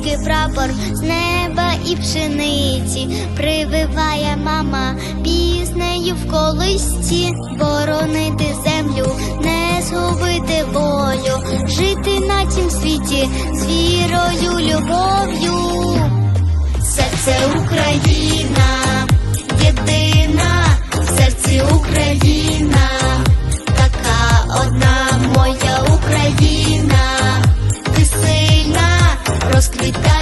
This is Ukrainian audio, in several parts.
прапор з неба і пшениці, прививає мама піснею в колисці, боронити землю, не згубити волю, жити на цім світі з вірою, любов'ю. Серце Україна, єдина, в серці Україна, така одна моя Україна, сильна, розквітає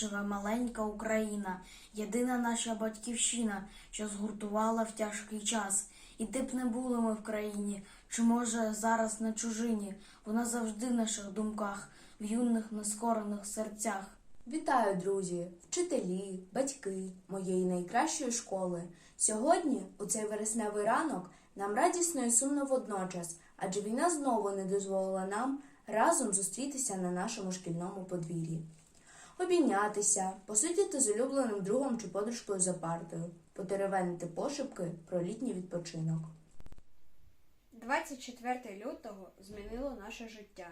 живе маленька Україна, єдина наша батьківщина, що згуртувала в тяжкий час. І де б не були ми в країні, чи може зараз на чужині, вона завжди в наших думках, в юних нескорених серцях. Вітаю, друзі, вчителі, батьки моєї найкращої школи. Сьогодні, у цей вересневий ранок, нам радісно і сумно водночас, адже війна знову не дозволила нам разом зустрітися на нашому шкільному подвір'ї. Обійнятися, посидіти з улюбленим другом чи подружкою за партою, потеревенити пошепки про літній відпочинок. 24 лютого змінило наше життя.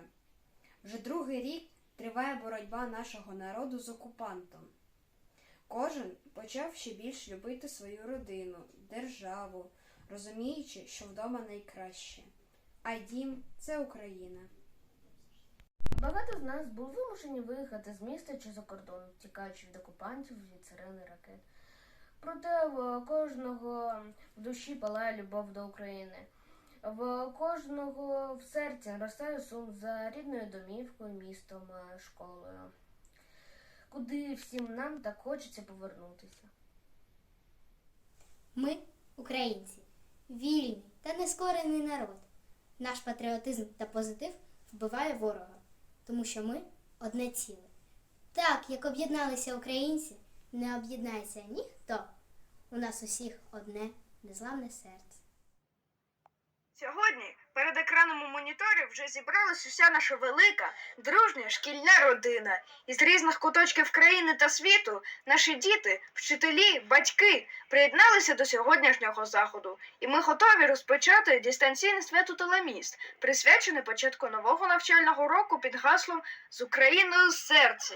Вже другий рік триває боротьба нашого народу з окупантом. Кожен почав ще більш любити свою родину, державу, розуміючи, що вдома найкраще. А дім це Україна. Багато з нас були вимушені виїхати з міста чи за кордон, тікаючи від окупантів, від сирени ракет. Проте в кожного в душі палає любов до України. В кожного в серці ростає сум за рідною домівкою, містом, е, школою, куди всім нам так хочеться повернутися. Ми, українці, вільний та нескорений народ. Наш патріотизм та позитив вбиває ворога, тому що ми одне ціле. Так, як об'єдналися українці, не об'єднається ніхто. У нас усіх одне незламне серце. Сьогодні перед екраном у моніторі вже зібралась уся наша велика, дружня шкільна родина. Із різних куточків країни та світу наші діти, вчителі, батьки приєдналися до сьогоднішнього заходу, і ми готові розпочати дистанційне свято Таламіст, присвячене початку нового навчального року під гаслом з Україною в серці.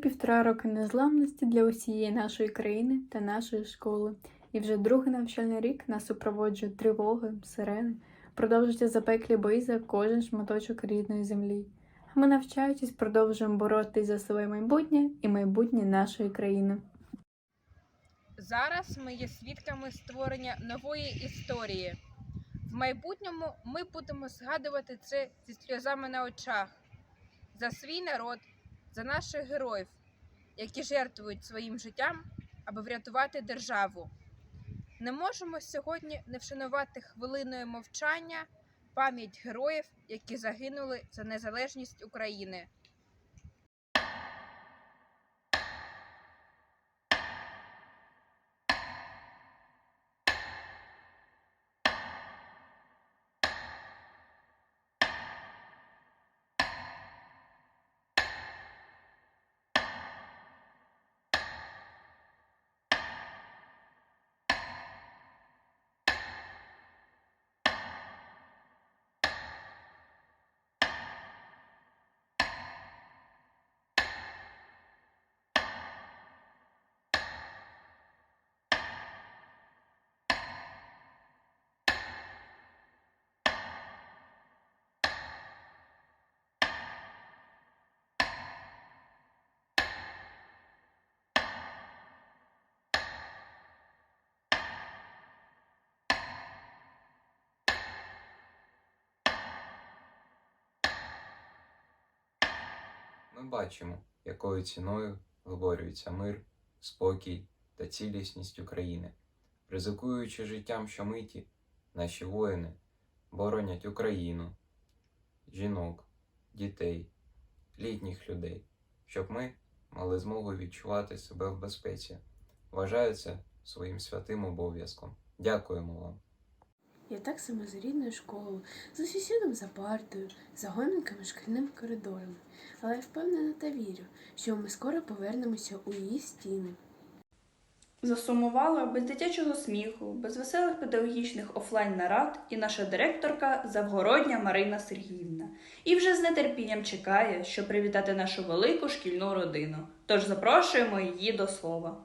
Півтора роки незламності для усієї нашої країни та нашої школи, і вже другий навчальний рік нас супроводжують тривоги, сирени, продовжуються запеклі бої за кожен шматочок рідної землі. Ми, навчаючись, продовжуємо боротись за своє майбутнє і майбутнє нашої країни. Зараз ми є свідками створення нової історії. В майбутньому ми будемо згадувати це зі сльозами на очах за свій народ, за наших героїв, які жертвують своїм життям, аби врятувати державу. Не можемо сьогодні не вшанувати хвилиною мовчання пам'ять героїв, які загинули за незалежність України. Ми бачимо, якою ціною виборюється мир, спокій та цілісність України. Ризикуючи життям щомиті, наші воїни боронять Україну, жінок, дітей, літніх людей, щоб ми мали змогу відчувати себе в безпеці. Вважаю це своїм святим обов'язком. Дякуємо вам. Я так само за рідною школою, за сусідом за партою, за гомінками шкільним коридором. Але я впевнена та вірю, що ми скоро повернемося у її стіни. Засумувала без дитячого сміху, без веселих педагогічних офлайн нарад і наша директорка Завгородня Марина Сергіївна. І вже з нетерпінням чекає, щоб привітати нашу велику шкільну родину. Тож запрошуємо її до слова.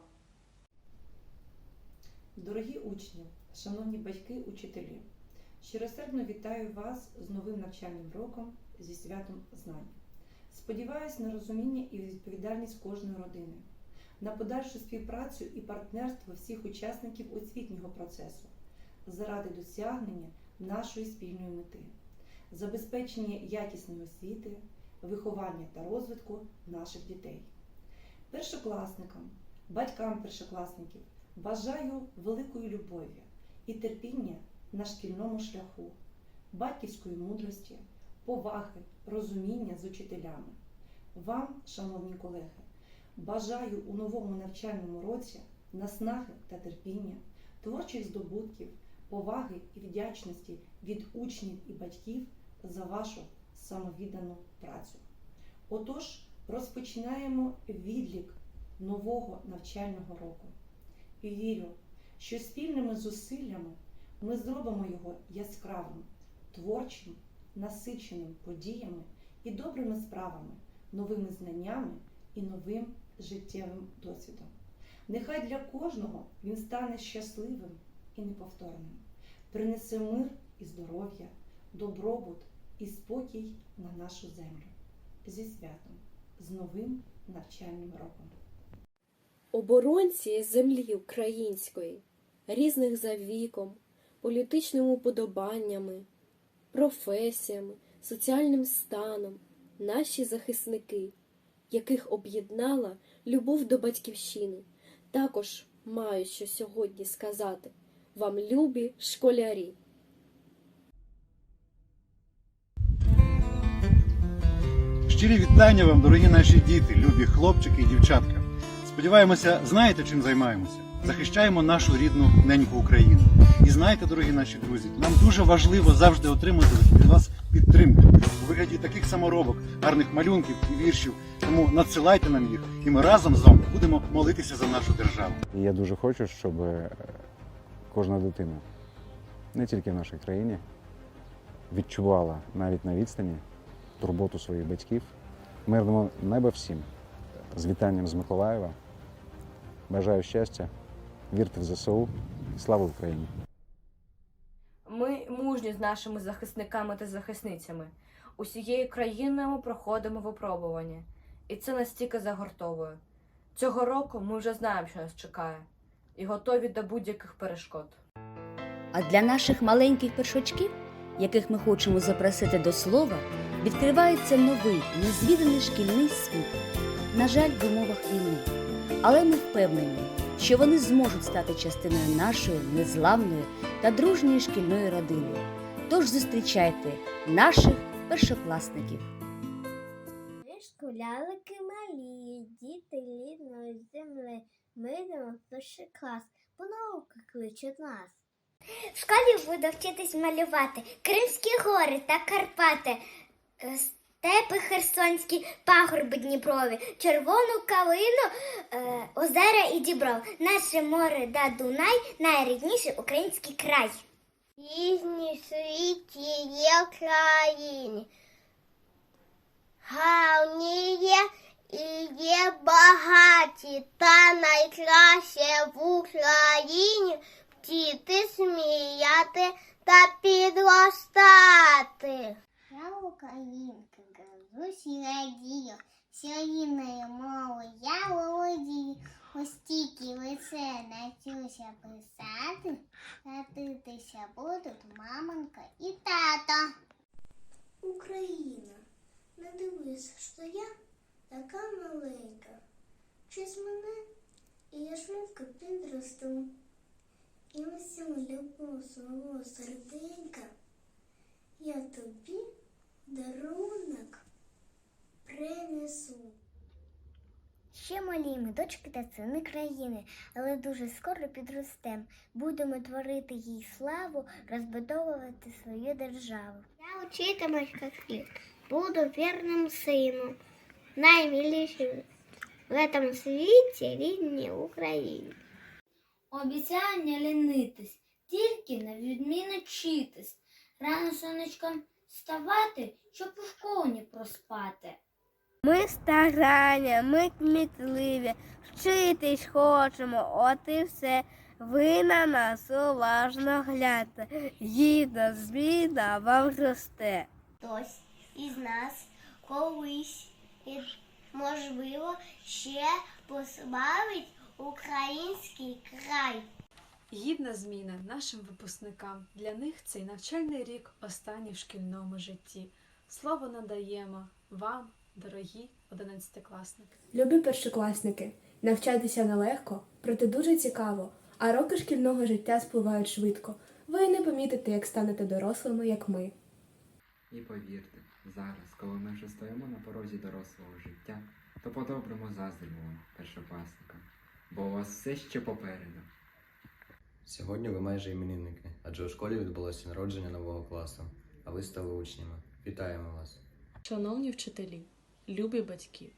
Дорогі учні, шановні батьки, учителі, щиросердно вітаю вас з новим навчальним роком зі святом знань. Сподіваюсь на розуміння і відповідальність кожної родини, на подальшу співпрацю і партнерство всіх учасників освітнього процесу заради досягнення нашої спільної мети, забезпечення якісної освіти, виховання та розвитку наших дітей. Першокласникам, батькам першокласників бажаю великої любові і терпіння на шкільному шляху, батьківської мудрості, поваги, розуміння з учителями. Вам, шановні колеги, бажаю у новому навчальному році наснаги та терпіння, творчих здобутків, поваги і вдячності від учнів і батьків за вашу самовіддану працю. Отож, розпочинаємо відлік нового навчального року. І вірю, що спільними зусиллями ми зробимо його яскравим, творчим, насиченим подіями і добрими справами, новими знаннями і новим життєвим досвідом. Нехай для кожного він стане щасливим і неповторним, принесе мир і здоров'я, добробут і спокій на нашу землю. Зі святом, з новим навчальним роком. Оборонці землі української, різних за віком, політичними уподобаннями, професіями, соціальним станом, наші захисники, яких об'єднала любов до батьківщини, також маю що сьогодні сказати вам, любі школярі. Щирі вітання вам, дорогі наші діти, любі хлопчики і дівчатка. Сподіваємося, знаєте, чим займаємося. Захищаємо нашу рідну неньку Україну. І знаєте, дорогі наші друзі, нам дуже важливо завжди отримати від вас підтримку у вигляді таких саморобок, гарних малюнків і віршів. Тому надсилайте нам їх, і ми разом з вами будемо молитися за нашу державу. Я дуже хочу, щоб е, кожна дитина, не тільки в нашій країні, відчувала навіть на відстані турботу своїх батьків. Мирного неба всім. з вітанням з Миколаєва. Бажаю щастя, вірте в ЗСУ і слава Україні! Ми мужні з нашими захисниками та захисницями. Усією країною проходимо випробування, і це настільки загортовує. Цього року ми вже знаємо, що нас чекає, і готові до будь-яких перешкод. А для наших маленьких першачків, яких ми хочемо запросити до слова, відкривається новий, незвіданий шкільний світ. На жаль, в умовах війни. Але ми впевнені, що вони зможуть стати частиною нашої незламної та дружньої шкільної родини. Тож зустрічайте наших першокласників. Школялики малі, діти рідної земли. Ми йдемо в перший клас, бо наука кличе нас. В школі буду вчитись малювати Кримські гори та Карпати, е, степи Херсонські, пагорби Дніпрові, червону калину, е, озера і дібров. Наше море да Дунай найрідніший український край. Різні світі є країні. Гарні є і є багаті, та найкраще в Україні вчити сміяти та підростати. Я українка, радію, сьогодною мовою я володію. Ось тільки лице навчуся писати, Радитися будуть мамонька і тато. Україна, не дивись, що я така маленька. Вчись мене, і я швидко підросту. І усю любов свого серденька я тобі дарунок принесу. Ще малі ми дочки та сини країни, але дуже скоро підростем. Будемо творити їй славу, розбудовувати свою державу. Я учитимусь як слід, буду вірним сином, наймилішим в цьому світі рідній Україні. Обіцяю лінитись, тільки на відміну вчитись. Рано сонечком вставати, щоб у школу не проспати. Ми старання, ми кмітливі, вчитись хочемо, от і все. Ви на нас уважно гляньте, гідна зміна вам росте. Хтось із нас колись, можливо, ще пославить український край. Гідна зміна нашим випускникам. Для них цей навчальний рік останній в шкільному житті. Слово надаємо вам, дорогі одинадцятикласники. Любі першокласники, навчатися нелегко, проте дуже цікаво, а роки шкільного життя спливають швидко. Ви не помітите, як станете дорослими, як ми. І повірте, зараз, коли ми вже стоїмо на порозі дорослого життя, то по-доброму заздримо вам, першокласникам, бо у вас все ще попереду. Сьогодні ви майже іменинники, адже у школі відбулося народження нового класу, а ви стали учнями. Вітаємо вас! Шановні вчителі, любі батьки,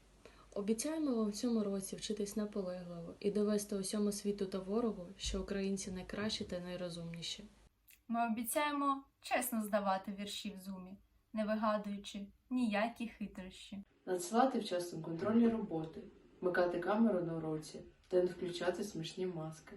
обіцяємо вам в цьому році вчитись наполегливо і довести усьому світу та ворогу, що українці найкращі та найрозумніші. Ми обіцяємо чесно здавати вірші в зумі, не вигадуючи ніякі хитрощі. надсилати вчасно контрольні роботи, вмикати камеру на уроці та не включати смішні маски.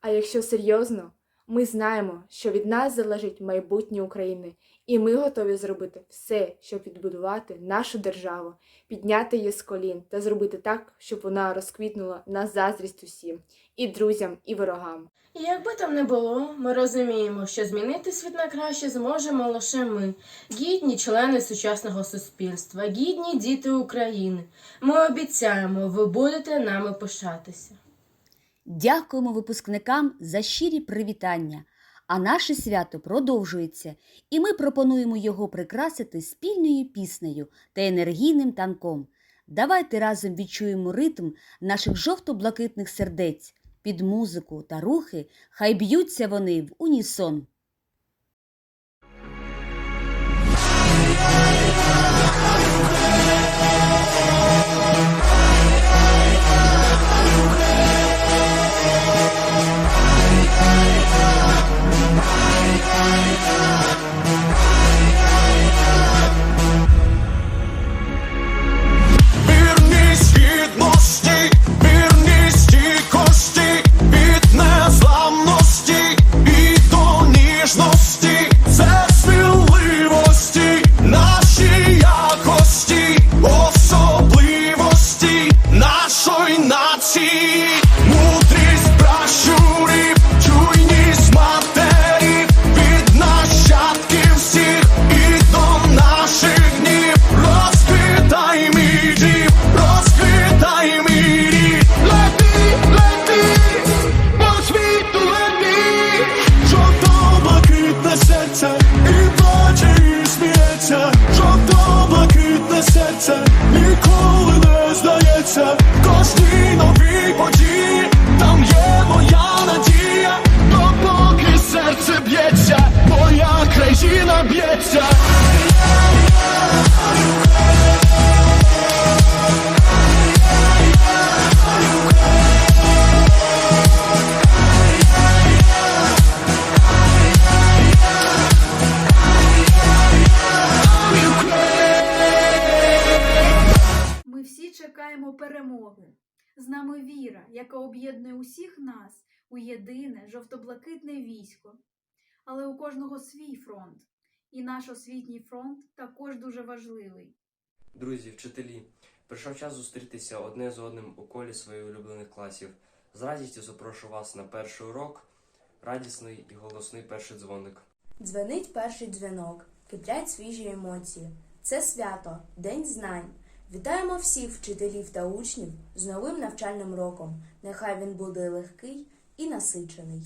А якщо серйозно, ми знаємо, що від нас залежить майбутнє України, і ми готові зробити все, щоб відбудувати нашу державу, підняти її з колін та зробити так, щоб вона розквітнула на заздрість усім, і друзям, і ворогам. І якби там не було, ми розуміємо, що змінити світ на краще зможемо лише ми, гідні члени сучасного суспільства, гідні діти України. Ми обіцяємо, ви будете нами пишатися. Дякуємо випускникам за щирі привітання. А наше свято продовжується, і ми пропонуємо його прикрасити спільною піснею та енергійним танком. Давайте разом відчуємо ритм наших жовто-блакитних сердець. Під музику та рухи хай б'ються вони в унісон. Перемоги. З нами віра, яка об'єднує усіх нас у єдине жовто-блакитне військо. Але у кожного свій фронт, і наш освітній фронт також дуже важливий. Друзі, вчителі, прийшов час зустрітися одне з одним у колі своїх улюблених класів. З радістю запрошу вас на перший урок, радісний і голосний перший дзвоник. Дзвенить перший дзвінок, киплять свіжі емоції. Це свято, День знань. Вітаємо всіх вчителів та учнів з новим навчальним роком. Нехай він буде легкий і насичений.